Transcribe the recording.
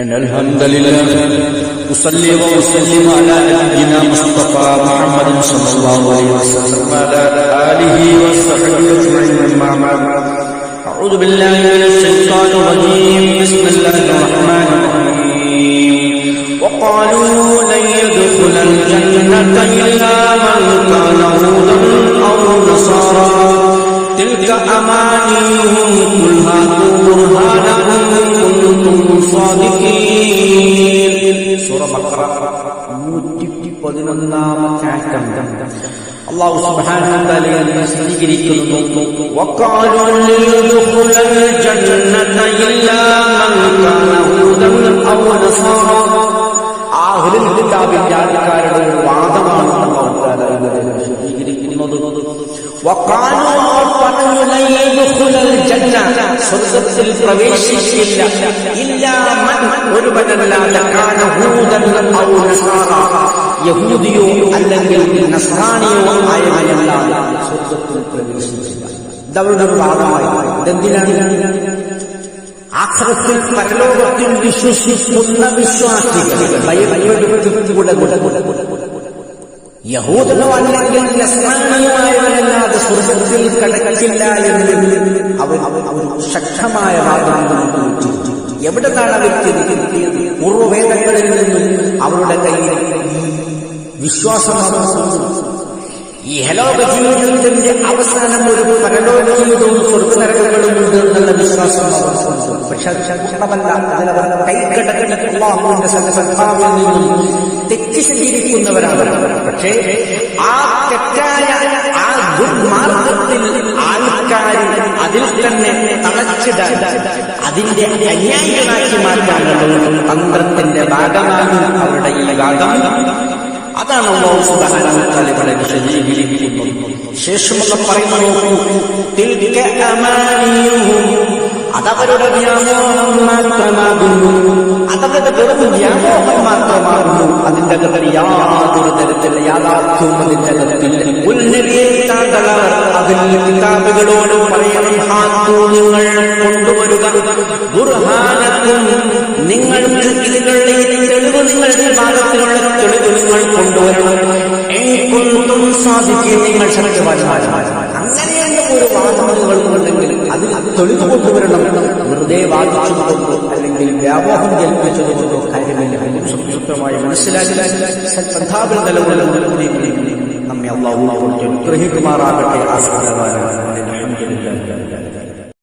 إن الحمد لله أصلي وأسلم على نبينا مصطفى محمد صلى الله عليه وسلم وعلى آله وصحبه أجمعين أما بعد. أعوذ بالله من الشيطان الرجيم بسم الله الرحمن الرحيم. وقالوا لن يدخل الجنة إلا من كان هودا അഞ്ഞൂറ്റി പതിനൊന്നാമത്താറ്റം അള്ളാഹു സുബ്ഹാനഹുവതആല വിശദീകരിക്കുന്നു വഖാലു ലിയുദ്ഖുല ജന്നത ഇല്ലാ മൻ കാന ഹൂദൻ ഔ നസറ. ആഹ്ലുൽ കിതാബിന്റെ ആൾക്കാരുടെ ഒരു വാദമാണ് അള്ളാഹു തആല ഇവിടെ വിശദീകരിക്കുന്നത് ജന്ന. സ്വർഗത്തിൽ പ്രവേശിക്കില്ല യഹൂദിയോ അല്ലെങ്കിൽ നസ്രാണിയോ ആയവനല്ലാതെ അവർ ശക്തമായ വാദം എവിടെ നിന്നാണ് അവർക്ക് ഇത് പൂർവവേദങ്ങളിൽ നിന്നും അവരുടെ കയ്യിൽ ഈ വിശ്വാസം ഈ ഹലോക ജീവിതത്തിന്റെ അവസാനം ഒരു പരലോക ജീവിതവും സ്വർഗനരകങ്ങളും ഉണ്ട് എന്നുള്ള വിശ്വാസം പക്ഷെ ശക്തമല്ല അതിലവർ കൈകടക്കിടക്ക് അള്ളാഹുവിന്റെ സദ്ഭാവിൽ നിന്നും തെറ്റി പക്ഷേ ആ തെറ്റായ ആ ദുർമാർഗത്തിൽ ആൾക്കാർ അതിൽ തന്നെ തളച്ചിടാൻ അതിന്റെ അനുയായികളാക്കി മാറ്റാനുള്ള തന്ത്രത്തിന്റെ ഭാഗമാണ് അവരുടെ ഈ ഭാഗം അതാണ് ഇവിടെ ശേഷമൊക്കെ പറയുന്നു അതവരുടെ വ്യാമോഹം മാത്രമാകുന്നു. അതവരുടെ വെറും വ്യാമോഹം മാത്രമാകുന്നു അതിന്റെ അകത്ത് യാതൊരു തരത്തിലുള്ള യാഥാർത്ഥ്യവും അതിന്റെ അകത്തില്ല ഉന്നതിയെ താങ്കൾ അതിൽ കിതാബുകളോട് പറയണം നിങ്ങൾ കൊണ്ടുവരുക ബുർഹാനക്കും നിങ്ങൾക്ക് ഇതിനുള്ള തെളിവ് നിങ്ങളുടെ ഭാഗത്തിലുള്ള തെളിവ് നിങ്ങൾ കൊണ്ടുവരണം എങ്കുന്തും സാധിക്കും. നിങ്ങൾ സത്യവാന്മാരാണ് അങ്ങനെയുള്ള ഒരു വാദം നിങ്ങൾക്കുണ്ടെങ്കിൽ അതിൽ തെളിവ് കൊണ്ടുവരണം. വെറുതെ അല്ലെങ്കിൽ ഏൽപ്പിച്ചത് കൊണ്ടോ കാര്യമില്ല. സുക്ഷിപ്തമായി മനസ്സിലാക്കി സദ്ഭാവന തലമുറ നമ്മെ അള്ളാഹു അനുഗ്രഹിക്കുമാറാകട്ടെ. ആസ്വദിക്കുമാറാകട്ടെ